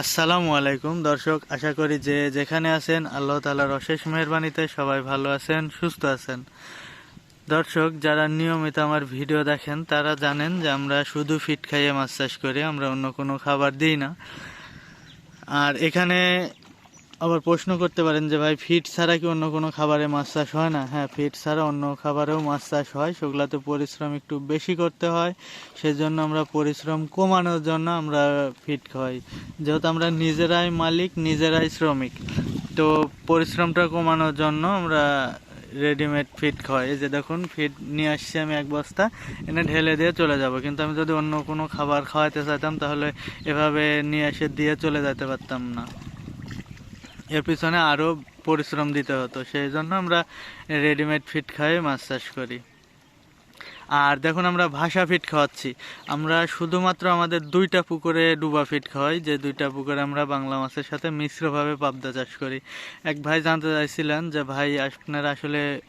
আসসালামু আলাইকুম, দর্শক, আশা করি যে যেখানে আছেন, আল্লাহ তালার অশেষ মেহরবানিতে সবাই ভালো আছেন, সুস্থ আছেন। দর্শক, যারা নিয়মিত আমার ভিডিও দেখেন, তারা জানেন যে আমরা শুধু ফিট খাইয়ে মাছ চাষ করি, আমরা অন্য কোনো খাবার দিই না। আর এখানে আবার প্রশ্ন করতে পারেন যে ভাই ফিট ছাড়া কি অন্য কোনো খাবারে মাছ চাষ হয় না? হ্যাঁ ফিট ছাড়া অন্য খাবারেও মাছ চাষ হয়। সেগুলাতে পরিশ্রম একটু বেশি করতে হয়। সেজন্য আমরা পরিশ্রম কমানোর জন্য আমরা ফিট খাই। যেহেতু আমরা নিজেরাই মালিক, নিজেরাই শ্রমিক, তো পরিশ্রমটা কমানোর জন্য আমরা রেডিমেড ফিট খাওয়াই এই যে দেখুন ফিট নিয়ে আসছি আমি এক বস্তা, এনে ঢেলে দিয়ে চলে যাব। কিন্তু আমি যদি অন্য কোনো খাবার খাওয়াতে চাইতাম, তাহলে এভাবে নিয়ে এসে দিয়ে চলে যেতে পারতাম না। এর পিছনে আরও পরিশ্রম দিতে হতো। সেই জন্য আমরা রেডিমেড ফিট খাই, মাছ চাষ করি। আর দেখুন আমরা ভাষা ফিট খাওয়াচ্ছি। আমরা শুধুমাত্র আমাদের দুইটা পুকুরে ডুবা ফিট খাওয়াই, যে দুইটা পুকুরে আমরা বাংলা মাছের সাথে মিশ্রভাবে পাবদা চাষ করি। এক ভাই জানতে চাইছিলেন যে, ভাই, আপনারা আসলে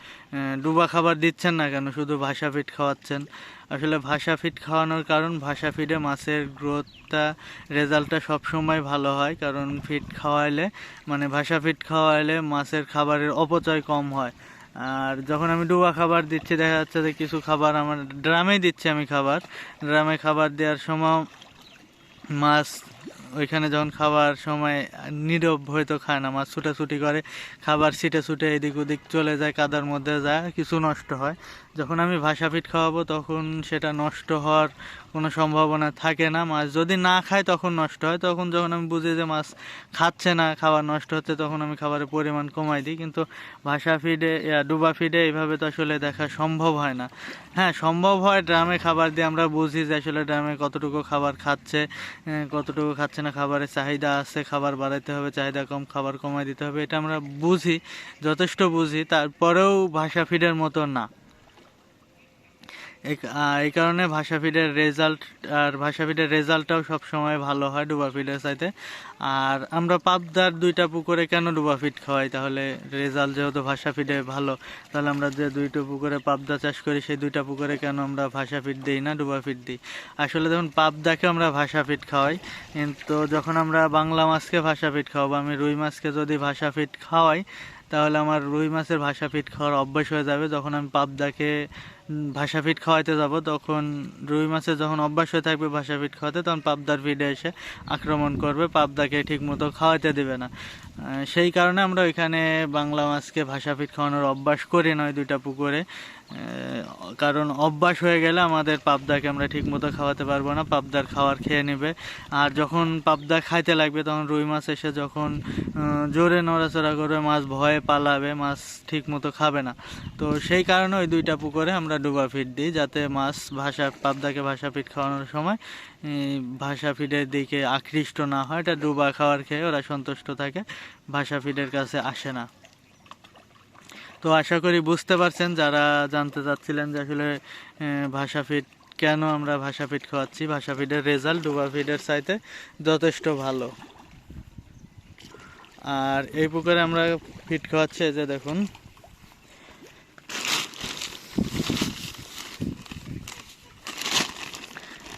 ডুবা খাবার দিচ্ছেন না কেন? শুধু ভাষা ফিট খাওয়াচ্ছেন? আসলে ভাষা ফিট খাওয়ানোর কারণ, ভাষা ফিডে মাছের গ্রোথটা, রেজাল্টটা সবসময় ভালো হয়। কারণ ফিট খাওয়াইলে মানে ভাষা ফিট খাওয়াইলে মাছের খাবারের অপচয় কম হয়। আর যখন আমি ডুবা খাবার দিচ্ছি, দেখা যাচ্ছে যে কিছু খাবার আমার ড্রামে দিচ্ছি আমি খাবার। ড্রামে খাবার দেওয়ার সময় মাছ, ওইখানে যখন খাবার সময় নীরব হয়তো খায় না, মাছ ছুটাছুটি করে, খাবার ছিটে ছুটে এদিক ওদিক চলে যায়, কাদার মধ্যে যায়, কিছু নষ্ট হয়। যখন আমি ভাষা ফিট খাওয়াবো, তখন সেটা নষ্ট হওয়ার কোনো সম্ভাবনা থাকে না, মাছ যদি না খায় তখন নষ্ট হয়। তখন যখন আমি বুঝি যে মাছ খাচ্ছে না, খাবার নষ্ট হচ্ছে, তখন আমি খাবারের পরিমাণ কমাই দিই। কিন্তু ভাষা ফিডে ডুবা ফিডে এইভাবে তো আসলে দেখা সম্ভব হয় না। হ্যাঁ সম্ভব হয় ড্রামে খাবার দিয়ে আমরা বুঝি যে আসলে ড্রামে কতটুকু খাবার খাচ্ছে কতটুকু খাচ্ছে না, খাবারের চাহিদা আছে, খাবার বাড়াইতে হবে, চাহিদা কম, খাবার কমাই দিতে হবে, এটা আমরা বুঝি, যথেষ্ট বুঝি। তারপরেও ভাষা ফিডের মতো না। এই কারণে ভাষা ফিডের রেজাল্ট আর ভাষা ফিডের রেজাল্টটাও সবসময় ভালো হয় ডুবা ফিডের চাইতে। আর আমরা পাবদার দুইটা পুকুরে কেন ডুবা ফিড খাওয়াই? তাহলে রেজাল্ট যেহেতু ভাষা ফিডে ভালো, তাহলে আমরা যে দুইটা পুকুরে পাবদা চাষ করি, সেই দুইটা পুকুরে কেন আমরা ভাষা ফিড দিই না ডুবা ফিড দিই? আসলে দেখুন, পাবদাকে আমরা ভাষা ফিড খাওয়াই কিন্তু যখন আমরা বাংলা মাছকে ভাষা ফিড খাওয়াবো, আমি রুই মাছকে যদি ভাষা ফিড খাওয়াই তাহলে আমার রুই মাছের ভাষা ফিট খাওয়ার অভ্যাস হয়ে যাবে। যখন আমি পাবদাকে ভাষা ফিট খাওয়াইতে যাব, তখন রুই মাছের যখন অভ্যাস হয়ে থাকবে ভাষা ফিট খাওয়াতে, তখন পাবদার ফিডে এসে আক্রমণ করবে। পাবদাকে ঠিকমতো খাওয়াইতে দেবে না। সেই কারণে আমরা ওইখানে বাংলা মাছকে ভাষা ফিট খাওয়ানোর অভ্যাস করি নয় দুইটা পুকুরে। কারণ অভ্যাস হয়ে গেলে আমাদের পাবদাকে আমরা ঠিক মতো খাওয়াতে পারব না, পাবদার খাওয়ার খেয়ে নেবে। আর যখন পাবদা খাইতে লাগবে, তখন রুই মাছ এসে যখন জোরে নড়াচড়া করবে, মাছ ভয়ে পালাবে, মাছ ঠিক মতো খাবে না। তো সেই কারণে ওই দুইটা পুকুরে আমরা ডুবা ফিট দিই, যাতে মাছ ভাষা পাবদাকে ভাষা ফিট খাওয়ানোর সময় ভাষা ফিডের দিকে আকৃষ্ট না হয়। এটা ডুবা খাওয়ার খেয়ে ওরা সন্তুষ্ট থাকে ভাষা ফিডের কাছে আসে না। তো আশা করি বুঝতে পারছেন, যারা জানতে চাচ্ছিলেন যে আসলে ভাষা ফিট কেন আমরা ভাষা ফিট খাওয়াচ্ছি, ভাষা ফিডের রেজাল্ট ডুবা ফিডের চাইতে যথেষ্ট ভালো। আর এই পুকুরে আমরা ফিট খাওয়াচ্ছি যে দেখুন।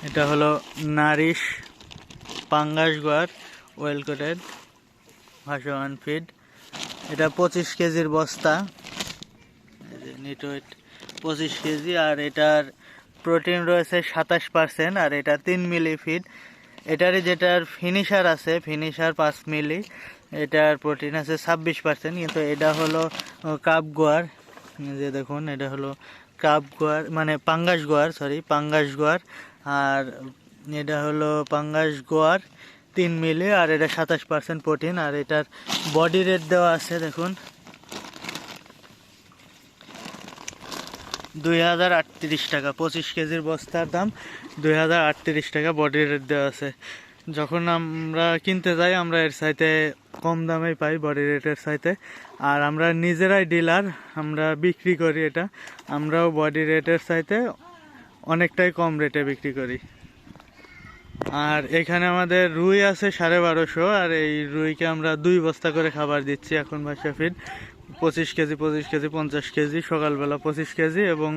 এটা হলো নারিশ পাঙ্গাস গোয়ার ওয়েল কোটেড ভাসমান ফিড এটা পঁচিশ কেজির বস্তা। নিট ওয়েট পঁচিশ কেজি আর এটার প্রোটিন রয়েছে সাতাশ পার্সেন্ট আর এটা তিন মিলি ফিড এটারই যেটার ফিনিশার আছে, ফিনিশার পাঁচ মিলি। এটার প্রোটিন আছে ছাব্বিশ পার্সেন্ট, কিন্তু এটা হলো কাপ গোয়ার। যে দেখুন, এটা হলো কাপ গোয়ার মানে পাঙ্গাস গোয়ার সরি পাঙ্গাস গোয়ার। আর এটা হলো পাঙ্গাস গোয়ার তিন মিলি, আর এটা সাতাশ পার্সেন্ট প্রোটিন। আর এটার বডি রেট দেওয়া আছে, দেখুন দুই হাজার আটত্রিশ টাকা, পঁচিশ কেজির বস্তার দাম দুই হাজার আটত্রিশ টাকা বডি রেট দেওয়া আছে। যখন আমরা কিনতে যাই, আমরা এর সাইতে কম দামেই পাই বডি রেটের সাইতে আর আমরা নিজেরাই ডিলার আমরা বিক্রি করি এটা। আমরাও বডি রেটের সাইতে অনেকটাই কম রেটে বিক্রি করি। আর এখানে আমাদের রুই আছে সাড়ে বারোশো, আর এই রুইকে আমরা দুই বস্তা করে খাবার দিচ্ছি এখন ভাষা ফিড পঁচিশ কেজি পঁচিশ কেজি, পঞ্চাশ কেজি, সকালবেলা পঁচিশ কেজি এবং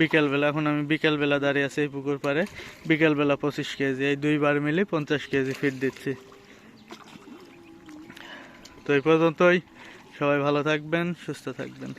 বিকালবেলা, এখন আমি বিকালবেলা দাঁড়িয়ে আছি এই পুকুর পাড়ে, বিকালবেলা পঁচিশ কেজি, এই দুইবার মিলে পঞ্চাশ কেজি ফিট দিচ্ছি। তো এই পর্যন্তই, সবাই ভালো থাকবেন, সুস্থ থাকবেন।